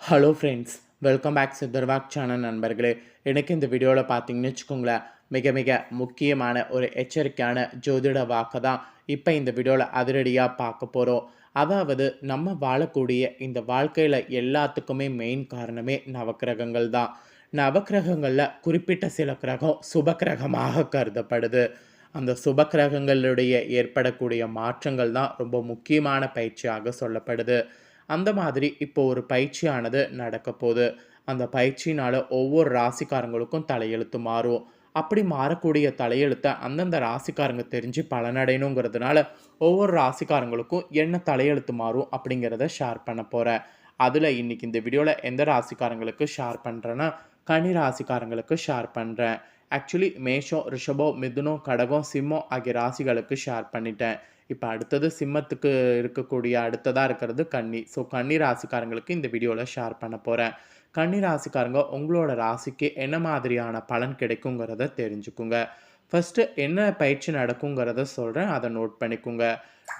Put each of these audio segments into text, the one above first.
Hello friends welcome back சித்தர்வாக் channel நண்பர்களே. எனக்கு இந்த வீடியோவில் பார்த்தீங்கன்னு வச்சுக்கோங்களேன் மிக மிக முக்கியமான ஒரு எச்சரிக்கையான ஜோதிட வாக்கு தான் இப்போ இந்த வீடியோவில் அதிரடியாக பார்க்க போகிறோம் அதாவது நம்ம வாழக்கூடிய இந்த வாழ்க்கையில் எல்லாத்துக்குமே மெயின் காரணமே நவக்கிரகங்கள் தான். நவக்கிரகங்களில் குறிப்பிட்ட சில கிரகம் சுப கிரகமாக கருதப்படுது. அந்த சுப கிரகங்களுடைய ஏற்படக்கூடிய மாற்றங்கள் தான் ரொம்ப முக்கியமான பயிற்சியாக சொல்லப்படுது. அந்த மாதிரி இப்போ ஒரு பயிற்சியானது நடக்க போகுது. அந்த பயிற்சினால் ஒவ்வொரு ராசிக்காரங்களுக்கும் தலையெழுத்து மாறும். அப்படி மாறக்கூடிய தலையெழுத்தை அந்தந்த ராசிக்காரங்க தெரிஞ்சு பலனடையணுங்கிறதுனால ஒவ்வொரு ராசிக்காரங்களுக்கும் என்ன தலையெழுத்து மாறும் அப்படிங்கிறத ஷேர் பண்ண போகிறேன் அதில் இன்றைக்கி இந்த வீடியோவில் எந்த ராசிக்காரங்களுக்கு ஷேர் பண்ணுறேன்னா கனி ராசிக்காரங்களுக்கு ஷேர் பண்ணுறேன் ஆக்சுவலி மேஷம் ரிஷபம் மிதுனம் கடகம் சிம்மம் ஆகிய ராசிகளுக்கு ஷேர் பண்ணிட்டேன். இப்போ அடுத்தது சிம்மத்துக்கு இருக்கக்கூடிய அடுத்ததாக இருக்கிறது கன்னி. ஸோ கன்னி ராசிக்காரங்களுக்கு இந்த வீடியோவில் ஷேர் பண்ண போகிறேன் கன்னி ராசிக்காரங்க உங்களோட ராசிக்கு என்ன மாதிரியான பலன் கிடைக்குங்கிறத தெரிஞ்சுக்குங்க. ஃபஸ்ட்டு என்ன பயிற்சி நடக்குங்கிறத சொல்கிறேன் அதை நோட் பண்ணிக்கோங்க.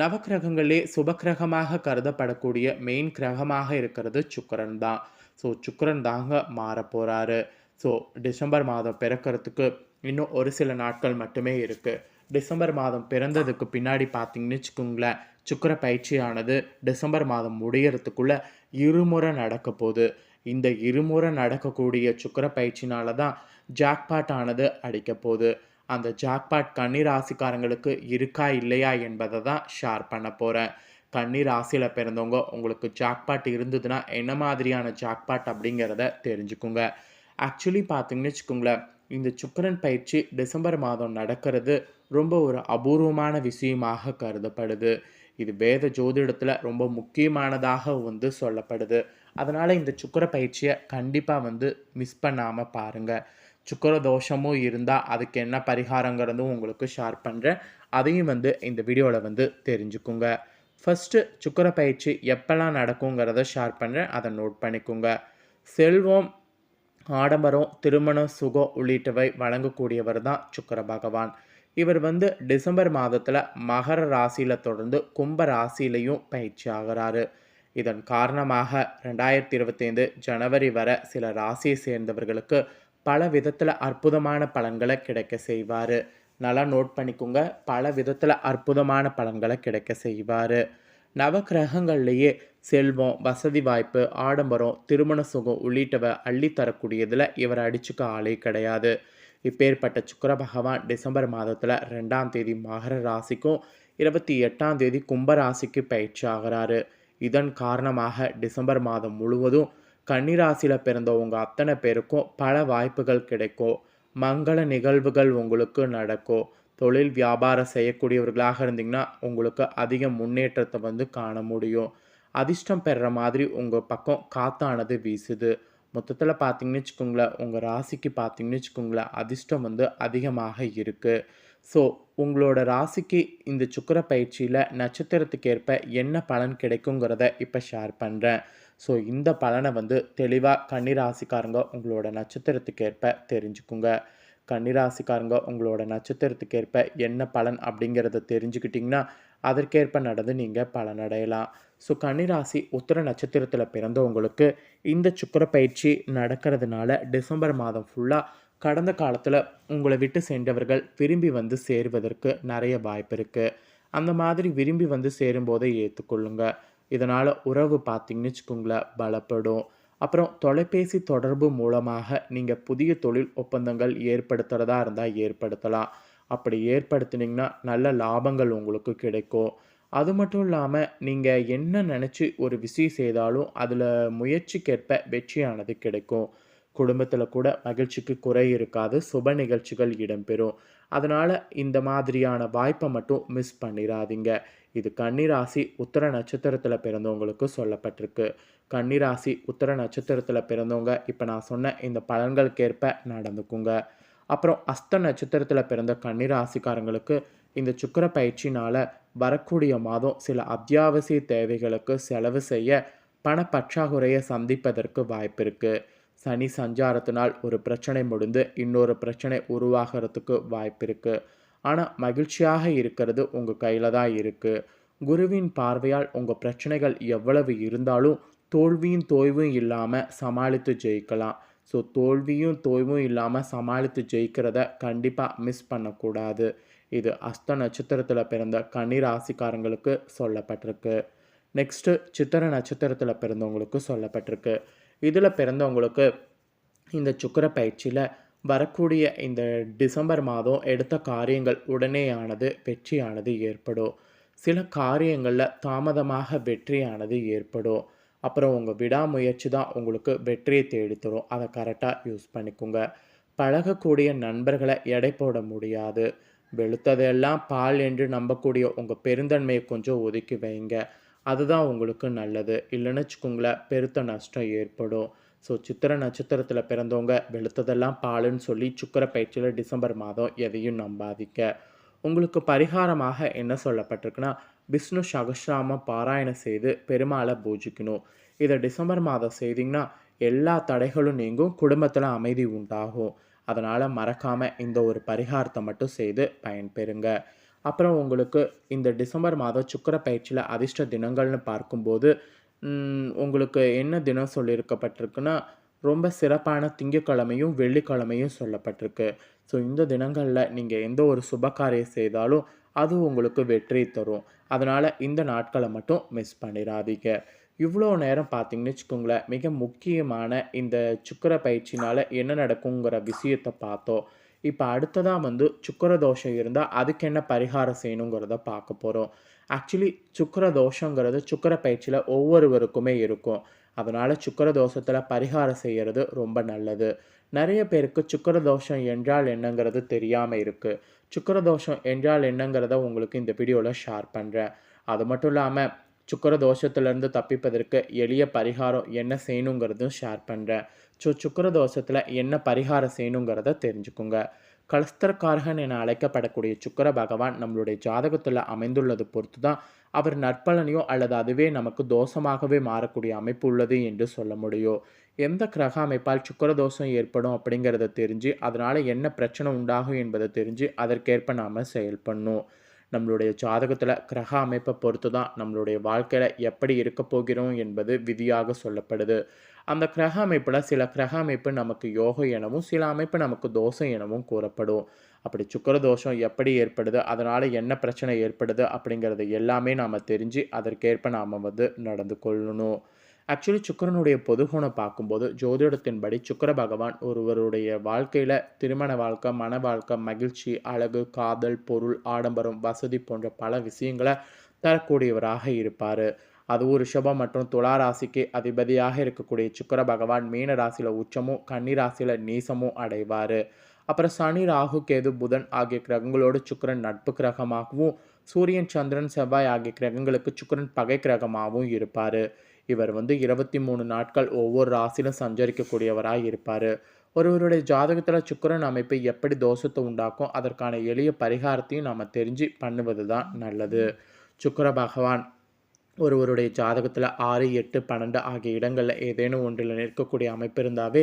நவக்கிரகங்களே சுபக்கிரகமாக கருதப்படக்கூடிய மெயின் கிரகமாக இருக்கிறது சுக்கரன் தான். ஸோ சுக்கரன் தாங்க மாற போகிறாரு ஸோ டிசம்பர் மாதம் பிறக்கிறதுக்கு இன்னும் ஒரு சில நாட்கள் மட்டுமே இருக்குது டிசம்பர் மாதம் பிறந்ததுக்கு பின்னாடி பார்த்தீங்கன்னு வச்சுக்கோங்களேன் சுக்கர பயிற்சியானது டிசம்பர் மாதம் முடியறதுக்குள்ளே இருமுறை நடக்க போகுது. இந்த இருமுறை நடக்கக்கூடிய சுக்கர பயிற்சினால தான் ஜாக்பாட் ஆனது அடிக்க போகுது. அந்த ஜாக்பாட் கன்னி ராசிக்காரங்களுக்கு இருக்கா இல்லையா என்பதை தான் ஷேர் பண்ண போகிறேன் கன்னி ராசியில் பிறந்தவங்க உங்களுக்கு ஜாக்பாட் இருந்ததுன்னா என்ன மாதிரியான ஜாக்பாட் அப்படிங்கிறத தெரிஞ்சுக்குங்க. ஆக்சுவலி பார்த்தீங்கன்னு வச்சுக்கோங்களேன் இந்த சுக்கரன் பயிற்சி டிசம்பர் மாதம் நடக்கிறது ரொம்ப ஒரு அபூர்வமான விஷயமாக கருதப்படுது. இது வேத ஜோதிடத்தில் ரொம்ப முக்கியமானதாக வந்து சொல்லப்படுது. அதனால் இந்த சுக்கர பயிற்சியை கண்டிப்பாக வந்து மிஸ் பண்ணாமல் பாருங்கள் சுக்கர தோஷமும் இருந்தால் அதுக்கு என்ன பரிகாரங்கிறதும் உங்களுக்கு ஷேர் பண்ணுறேன் அதையும் வந்து இந்த வீடியோவில் வந்து தெரிஞ்சுக்குங்க. ஃபஸ்ட்டு சுக்கர பயிற்சி எப்போல்லாம் நடக்குங்கிறத ஷேர் பண்ணுறேன் அதை நோட் பண்ணிக்கோங்க. செல்வம் ஆடம்பரம் திருமணம் சுகம் உள்ளிட்டவை வழங்கக்கூடியவர் தான் சுக்கர பகவான். இவர் வந்து டிசம்பர் மாதத்தில் மகர ராசியில் தொடர்ந்து கும்ப ராசியிலையும் பயிற்சி ஆகிறாரு. இதன் காரணமாக ரெண்டாயிரத்தி இருபத்தைந்து ஜனவரி வரை சில ராசியை சேர்ந்தவர்களுக்கு பல விதத்தில் அற்புதமான பலன்களை கிடைக்க செய்வார். நல்லா நோட் பண்ணிக்கோங்க. பல விதத்தில் அற்புதமான பலன்களை கிடைக்க செய்வார். நவக்கிரகங்கள்லேயே செல்வம் வசதி வாய்ப்பு ஆடம்பரம் திருமண சுகம் உள்ளிட்டவை அள்ளித்தரக்கூடியதில் இவர் அடிச்சுக்க ஆளே கிடையாது. இப்பேற்பட்ட சுக்கர பகவான் டிசம்பர் மாதத்தில் ரெண்டாம் தேதி மகர ராசிக்கும் இருபத்தி எட்டாம் தேதி கும்ப ராசிக்கு பயிற்சி ஆகிறாரு. இதன் காரணமாக டிசம்பர் மாதம் முழுவதும் கன்னிராசியில் பிறந்தவங்க அத்தனை பேருக்கும் பல வாய்ப்புகள் கிடைக்கும். மங்கள நிகழ்வுகள் உங்களுக்கு நடக்கும். தொழில் வியாபாரம் செய்யக்கூடியவர்களாக இருந்தீங்கன்னா உங்களுக்கு அதிக முன்னேற்றத்தை வந்து காண முடியும். அதிர்ஷ்டம் பெறுற மாதிரி உங்கள் பக்கம் காத்தானது வீசுது. மொத்தத்தில் பார்த்தீங்கன்னு வச்சுக்கோங்களேன் உங்கள் ராசிக்கு பார்த்தீங்கன்னு வச்சுக்கோங்களேன் அதிர்ஷ்டம் வந்து அதிகமாக இருக்குது ஸோ உங்களோட ராசிக்கு இந்த சுக்கர பயிற்சியில் நட்சத்திரத்துக்கு ஏற்ப என்ன பலன் கிடைக்குங்கிறத இப்போ ஷேர் பண்ணுறேன் ஸோ இந்த பலனை வந்து தெளிவாக கன்னிராசிக்காரங்க உங்களோட நட்சத்திரத்துக்கு ஏற்ப தெரிஞ்சுக்குங்க. கன்னிராசிக்காரங்க உங்களோட நட்சத்திரத்துக்கு ஏற்ப என்ன பலன் அப்படிங்கிறத தெரிஞ்சுக்கிட்டிங்கன்னா அதற்கேற்ப நடந்து நீங்கள் பலனடையலாம். ஸோ கன்னிராசி உத்தர நட்சத்திரத்தில் பிறந்தவங்களுக்கு இந்த சுக்கர பயிற்சி நடக்கிறதுனால டிசம்பர் மாதம் ஃபுல்லாக கடந்த காலத்தில் உங்களை விட்டு சென்றவர்கள் விரும்பி வந்து சேருவதற்கு நிறைய வாய்ப்பு இருக்குது அந்த மாதிரி விரும்பி வந்து சேரும்போதே ஏற்றுக்கொள்ளுங்க இதனால் உறவு பார்த்திங்கன்னு வச்சுக்கோங்களேன் பலப்படும். அப்புறம் தொலைபேசி தொடர்பு மூலமாக நீங்கள் புதிய தொழில் ஒப்பந்தங்கள் ஏற்படுத்துகிறதா இருந்தால் ஏற்படுத்தலாம். அப்படி ஏற்படுத்தினீங்கன்னா நல்ல லாபங்கள் உங்களுக்கு கிடைக்கும். அது மட்டும் இல்லாமல் நீங்கள் என்ன நினச்சி ஒரு விஷயம் செய்தாலும் அதில் முயற்சிக்கேற்ப வெற்றியானது கிடைக்கும். குடும்பத்தில் கூட மகிழ்ச்சிக்கு குறை இருக்காது சுப நிகழ்ச்சிகள் இடம்பெறும். அதனால் இந்த மாதிரியான வாய்ப்பை மட்டும் மிஸ் பண்ணிடாதீங்க இது கன்னிராசி உத்தர நட்சத்திரத்தில் பிறந்தவங்களுக்கு சொல்லப்பட்டிருக்கு. கன்னிராசி உத்தர நட்சத்திரத்தில் பிறந்தவங்க இப்போ நான் சொன்ன இந்த பலன்களுக்கேற்ப நடந்துக்குங்க. அப்புறம் அஸ்த நட்சத்திரத்தில் பிறந்த கன்னிராசிக்காரங்களுக்கு இந்த சுக்கர பயிற்சினால் வரக்கூடிய மாதம் சில அத்தியாவசிய தேவைகளுக்கு செலவு செய்ய பண பற்றாக்குறையை சந்திப்பதற்கு வாய்ப்பு இருக்குது சனி சஞ்சாரத்தினால் ஒரு பிரச்சனை முடிந்து இன்னொரு பிரச்சனை உருவாகிறதுக்கு வாய்ப்பு இருக்குது ஆனால் மகிழ்ச்சியாக இருக்கிறது உங்கள் கையில் தான் இருக்குது குருவின் பார்வையால் உங்கள் பிரச்சனைகள் எவ்வளவு இருந்தாலும் தோல்வியும் தோய்வும் இல்லாமல் சமாளித்து ஜெயிக்கலாம். ஸோ தோல்வியும் தோய்வும் இல்லாமல் சமாளித்து ஜெயிக்கிறத கண்டிப்பாக மிஸ் பண்ணக்கூடாது. இது அஸ்த நட்சத்திரத்தில் பிறந்த கன்னி ராசிக்காரங்களுக்கு சொல்லப்பட்டிருக்கு. நெக்ஸ்ட்டு சித்திர நட்சத்திரத்தில் பிறந்தவங்களுக்கு சொல்லப்பட்டிருக்கு. இதில் பிறந்தவங்களுக்கு இந்த சுக்கிர பயிற்சியில் வரக்கூடிய இந்த டிசம்பர் மாதம் எடுத்த காரியங்கள் உடனேயானது வெற்றியானது ஏற்படும். சில காரியங்களில் தாமதமாக வெற்றியானது ஏற்படும். அப்புறம் உங்கள் விடாமுயற்சி தான் உங்களுக்கு வெற்றியை தேடித்தரும் அதை கரெக்டாக யூஸ் பண்ணிக்கோங்க. பழகக்கூடிய நண்பர்களை எடை போட முடியாது. வெளுத்ததெல்லாம் பால் என்று நம்பக்கூடிய உங்கள் பெருந்தன்மையை கொஞ்சம் ஒதுக்கி வைங்க. அதுதான் உங்களுக்கு நல்லது. இல்லைன்னு வச்சுக்கோங்களேன் பெருத்த நஷ்டம் ஏற்படும். ஸோ சித்திர நட்சத்திரத்தில் பிறந்தவங்க வெளுத்ததெல்லாம் பாலுன்னு சொல்லி சுக்கர பயிற்சியில் டிசம்பர் மாதம் எதையும் நம்பாதிக்க உங்களுக்கு பரிகாரமாக என்ன சொல்லப்பட்டிருக்குன்னா விஷ்ணு சகசிராம பாராயணம் செய்து பெருமாளை பூஜிக்கணும். இதை டிசம்பர் மாதம் செய்திங்கன்னா எல்லா தடைகளும் நீங்கும் குடும்பத்தில் அமைதி உண்டாகும். அதனால் மறக்காமல் இந்த ஒரு பரிகாரத்தை மட்டும் செய்து பயன்பெறுங்க. அப்புறம் உங்களுக்கு இந்த டிசம்பர் மாதம் சுக்கர பயிற்சியில் அதிர்ஷ்ட தினங்கள்னு பார்க்கும்போது உங்களுக்கு என்ன தினம் சொல்லியிருக்கப்பட்டிருக்குன்னா ரொம்ப சிறப்பான திங்கக்கிழமையும் வெள்ளிக்கிழமையும் சொல்லப்பட்டிருக்கு. ஸோ இந்த தினங்களில் நீங்கள் எந்த ஒரு சுபகாரியம் செய்தாலும் அது உங்களுக்கு வெற்றி தரும். அதனால் இந்த நாட்களை மட்டும் மிஸ் பண்ணிடாதீங்க இவ்வளோ நேரம் பார்த்தீங்கன்னு வச்சுக்கோங்களேன் மிக முக்கியமான இந்த சுக்கர பயிற்சினால் என்ன நடக்குங்கிற விஷயத்தை பார்த்தோம். இப்போ அடுத்ததாக வந்து சுக்கர தோஷம் இருந்தால் அதுக்கு என்ன பரிகாரம் செய்யணுங்கிறத பார்க்க போகிறோம் ஆக்சுவலி சுக்கர தோஷங்கிறது சுக்கர பயிற்சியில் ஒவ்வொருவருக்குமே இருக்கும். அதனால் சுக்கர தோஷத்தில் பரிகாரம் செய்கிறது ரொம்ப நல்லது. நிறைய பேருக்கு சுக்கர தோஷம் என்றால் என்னங்கிறது தெரியாமல் இருக்குது சுக்கர தோஷம் என்றால் என்னங்கிறத உங்களுக்கு இந்த வீடியோவில் ஷேர் பண்ணுறேன் அது மட்டும் இல்லாமல் சுக்கர தோஷத்துலேருந்து தப்பிப்பதற்கு எளிய பரிகாரம் என்ன செய்யணுங்கிறதும் ஷேர் பண்ணுறேன் ஸோ சுக்கர தோஷத்தில் என்ன பரிகாரம் செய்யணுங்கிறத தெரிஞ்சுக்குங்க. கலஸ்தரக்காரகன் என அழைக்கப்படக்கூடிய சுக்கர பகவான் நம்மளுடைய ஜாதகத்தில் அமைந்துள்ளது பொறுத்து தான் அவர் நற்பலனையோ அல்லது அதுவே நமக்கு தோஷமாகவே மாறக்கூடிய அமைப்பு உள்ளது என்று சொல்ல முடியும். எந்த கிரக அமைப்பால் சுக்கர தோஷம் ஏற்படும் அப்படிங்கிறத தெரிஞ்சு அதனால் என்ன பிரச்சனை உண்டாகும் என்பதை தெரிஞ்சு அதற்கேற்ப நாம் செயல்படணும். நம்மளுடைய ஜாதகத்தில் கிரக அமைப்பை பொறுத்து தான் நம்மளுடைய வாழ்க்கையில் எப்படி இருக்க போகிறோம் என்பது விதியாக சொல்லப்படுது. அந்த கிரக அமைப்பில் சில கிரக அமைப்பு நமக்கு யோகம் எனவும் சில அமைப்பு நமக்கு தோஷம் எனவும் கூறப்படும். அப்படி சுக்கர தோஷம் எப்படி ஏற்படுது அதனால் என்ன பிரச்சனை ஏற்படுது அப்படிங்கிறது எல்லாமே நாம் தெரிஞ்சு அதற்கேற்ப நாம் வந்து நடந்து கொள்ளணும். ஆக்சுவலி சுக்கரனுடைய பொதுகுணம் பார்க்கும்போது ஜோதிடத்தின்படி சுக்கர பகவான் ஒருவருடைய வாழ்க்கையில் திருமண வாழ்க்கை மன வாழ்க்கை மகிழ்ச்சி அழகு காதல் பொருள் ஆடம்பரம் வசதி போன்ற பல விஷயங்களை தரக்கூடியவராக இருப்பார். அதுவும் ரிஷபம் மற்றும் துலா ராசிக்கு அதிபதியாக இருக்கக்கூடிய சுக்கர பகவான் மீன ராசியில் உச்சமும் கன்னி ராசியில் நீசமும் அடைவார். அப்புறம் சனி ராகு கேது புதன் ஆகிய கிரகங்களோடு சுக்கரன் நட்பு கிரகமாகவும் சூரியன் சந்திரன் செவ்வாய் ஆகிய கிரகங்களுக்கு சுக்கரன் பகை கிரகமாகவும் இருப்பார். இவர் வந்து இருபத்தி மூணு நாட்கள் ஒவ்வொரு ராசியிலும் சஞ்சரிக்கக்கூடியவராக இருப்பார். ஒருவருடைய ஜாதகத்தில் சுக்கரன் அமைப்பு எப்படி தோஷத்தை உண்டாக்கும் அதற்கான எளிய பரிகாரத்தையும் நாம் தெரிஞ்சு பண்ணுவது தான் நல்லது. சுக்கர பகவான் ஒருவருடைய ஜாதகத்தில் ஆறு எட்டு பன்னெண்டு ஆகிய இடங்களில் ஏதேனும் ஒன்றில் நிற்கக்கூடிய அமைப்பு இருந்தாவே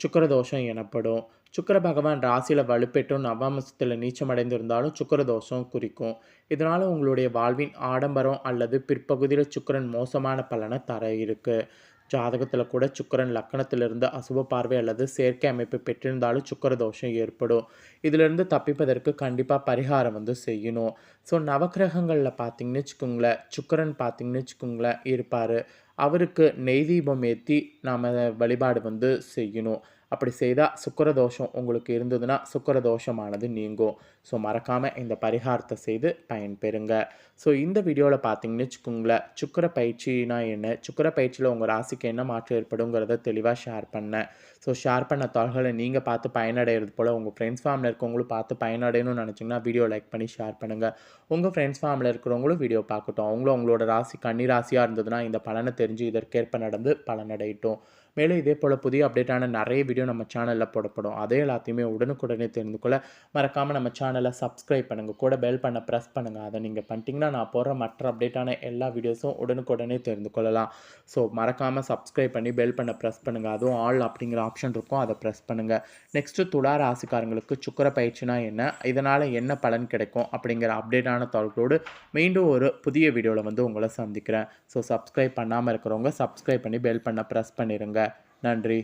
சுக்கரதோஷம் எனப்படும். சுக்கர பகவான் ராசியில் வலுப்பெற்றும் நவாமசத்தில் நீச்சமடைந்திருந்தாலும் சுக்கரதோஷம் குறிக்கும். இதனால் உங்களுடைய வாழ்வின் ஆடம்பரம் அல்லது பிற்பகுதியில் சுக்கரன் மோசமான பலனை தர இருக்குது ஜாதகத்தில் கூட சுக்கரன் லக்கணத்திலிருந்து அசுப பார்வை அல்லது செயற்கை அமைப்பு பெற்றிருந்தாலும் சுக்கர தோஷம் ஏற்படும். இதிலிருந்து தப்பிப்பதற்கு கண்டிப்பாக பரிகாரம் வந்து செய்யணும். ஸோ நவக்கிரகங்களில் பார்த்தீங்கன்னு வச்சுக்கோங்களேன் சுக்கரன் பார்த்தீங்கன்னு வச்சுக்கோங்களேன் இருப்பார். அவருக்கு நெய் தீபம் ஏற்றி நாம் வழிபாடு வந்து செய்யணும். அப்படி செய்தால் சுக்கரதோஷம் உங்களுக்கு இருந்ததுன்னா சுக்கரதோஷமானது நீங்கும். ஸோ மறக்காமல் இந்த பரிகாரத்தை செய்து பயன்பெறுங்க. ஸோ இந்த வீடியோவில் பார்த்தீங்கன்னு வச்சுக்கோங்களேன் சுக்கர பயிற்சினா என்ன? சுக்கர பயிற்சியில் உங்கள் ராசிக்கு என்ன மாற்றம் ஏற்படுங்கிறத தெளிவாக ஷேர் பண்ணேன். ஸோ ஷேர் பண்ண தாள்களை நீங்கள் பார்த்து பயனடைகிறது போல் உங்கள் ஃப்ரெண்ட்ஸ் ஃபேமிலியில் இருக்கவங்களும் பார்த்து பயனடையணும்னு நினச்சிங்கன்னா வீடியோ லைக் பண்ணி ஷேர் பண்ணுங்கள் உங்கள் ஃப்ரெண்ட்ஸ் ஃபேமிலியில் இருக்கிறவங்களும் வீடியோ பார்க்கட்டும். அவங்களும் அவங்களோட ராசி கன்னி ராசியாக இருந்ததுன்னா இந்த பலனை தெரிஞ்சு இதற்கேற்ப நடந்து பலனடையட்டும். மேலும் இதே போல் புதிய அப்டேட்டான நிறைய வீடியோ நம்ம சேனலில் போடப்படும். அதே எல்லாத்தையுமே உடனுக்குடனே தெரிந்து கொள்ள மறக்காமல் நம்ம சேனலை சப்ஸ்கிரைப் பண்ணுங்கள் கூட பெல் பண்ண ப்ரெஸ் பண்ணுங்கள் அதை நீங்கள் பண்ணிட்டீங்கன்னா நான் போடுற மற்ற அப்டேட்டான எல்லா வீடியோஸும் உடனுக்குடனே தெரிந்து கொள்ளலாம். ஸோ மறக்காமல் சப்ஸ்கிரைப் பண்ணி பெல் பண்ண ப்ரெஸ் பண்ணுங்கள் அதுவும் ஆல் அப்படிங்கிற ஆப்ஷன் இருக்கும். அதை ப்ரெஸ் பண்ணுங்கள் நெக்ஸ்ட்டு துலா ராசிக்காரங்களுக்கு சுக்கர பயிற்சினா என்ன? இதனால் என்ன பலன் கிடைக்கும்? அப்படிங்கிற அப்டேட்டான தகவல்களோடு மீண்டும் ஒரு புதிய வீடியோவில் வந்து உங்களை சந்திக்கிறேன். ஸோ சப்ஸ்கிரைப் பண்ணாமல் இருக்கிறவங்க சப்ஸ்கிரைப் பண்ணி பெல் பண்ண ப்ரெஸ் பண்ணிடுங்க நன்றி.